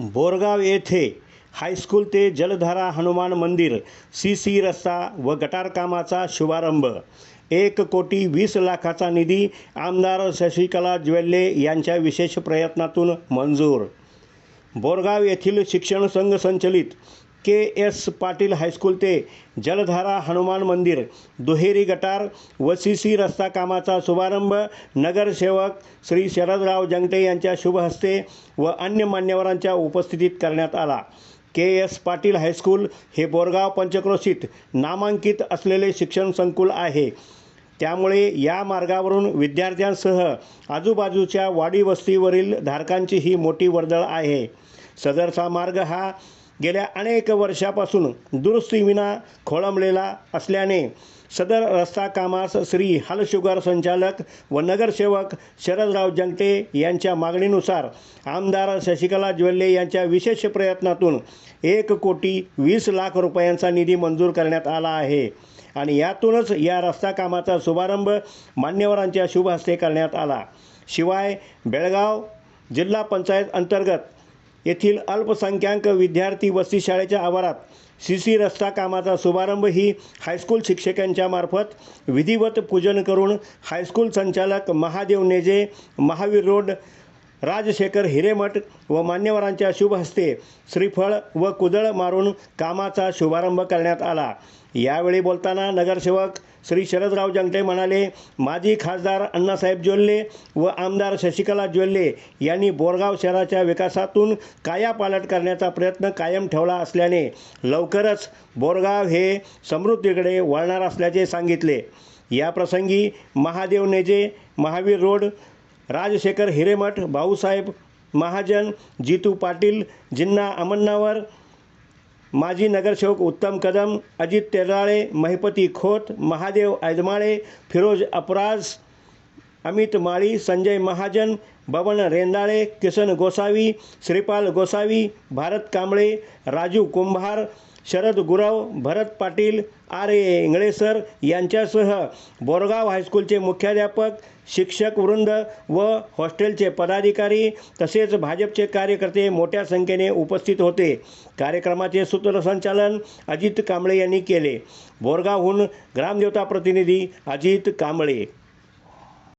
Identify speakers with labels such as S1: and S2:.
S1: बोरगाव येथे हायस्कूल ते जलधारा हनुमान मंदिर सी सी रस्ता व गटारकामाचा शुभारंभ. एक कोटी वीस लाखाचा निधी आमदार शशिकला ज्वेल्ले यांच्या विशेष प्रयत्नातून मंजूर. बोरगाव येथील शिक्षण संघ संचलित के एस पाटील हायस्कूल ते जलधारा हनुमान मंदिर दुहेरी गटार व सी सी रस्ता कामाचा शुभारंभ नगरसेवक श्री शरदराव जंगटे यांच्या शुभहस्ते व अन्य मान्यवरांच्या उपस्थितीत करण्यात आला. के एस पाटील हायस्कूल हे बोरगाव पंचक्रोशीत नामांकित असलेले शिक्षण संकुल आहे. त्यामुळे या मार्गावरून विद्यार्थ्यांसह आजूबाजूच्या वाडी वस्तीवरील धारकांची ही मोठी वर्दळ आहे. सदरचा मार्ग हा गेल्या अनेक वर्षापासून दुरुस्तीविना खोळंबलेला असल्याने सदर रस्ता कामास श्री हलशुगर संचालक व नगरसेवक शरदराव जंगटे यांच्या मागणीनुसार आमदार शशिकला ज्वेल्ले यांच्या विशेष प्रयत्नातून एक कोटी वीस लाख रुपयांचा निधी मंजूर करण्यात आला आहे. आणि यातूनच या रस्ता कामाचा शुभारंभ मान्यवरांच्या शुभ हस्ते करण्यात आला. शिवाय बेळगाव जिल्हा पंचायत अंतर्गत येथील अल्पसंख्याक विद्यार्थी वसती शाळेच्या आवारात सी सी रस्ता कामाचा शुभारंभ ही हायस्कूल शिक्षकांच्या मार्फत विधिवत पूजन करून हायस्कूल संचालक महादेव नेजे महावीर रोड राजशेखर हिरेमठ व मान्यवरांच्या शुभहस्ते श्रीफळ व कुदळ मारून कामाचा शुभारंभ करण्यात आला. यावेळी बोलताना नगरसेवक श्री शरदराव जंगटे म्हणाले माजी खासदार अण्णासाहेब ज्वेल्ले व आमदार शशिकला ज्वेल्ले यांनी बोरगाव शहराच्या विकासातून कायापालट करण्याचा प्रयत्न कायम ठेवला असल्याने लवकरच बोरगाव हे समृद्धीकडे वळणार असल्याचे सांगितले. याप्रसंगी महादेव नेजे महावीर रोड राजशेखर हिरेमठ भाऊसाहेब महाजन जितू पाटील जिन्ना अमन्नावर माजी नगरसेवक उत्तम कदम अजित तेराळे महिपती खोत महादेव ऐदमाळे फिरोज अपराज अमित माळी संजय महाजन बबन रेंदाळे किसन गोसावी श्रीपाल गोसावी भारत कांबळे राजू कुंभार शरद गुरव भरत पाटील आर ए इंगळेसर यांच्यासह बोरगाव हायस्कूलचे मुख्याध्यापक शिक्षक वृंद व हॉस्टेलचे पदाधिकारी तसेच भाजपचे कार्यकर्ते मोठ्या संख्येने उपस्थित होते. कार्यक्रमाचे सूत्रसंचालन अजित कांबळे यांनी केले. बोरगावहून ग्रामदेवता प्रतिनिधी अजित कांबळे.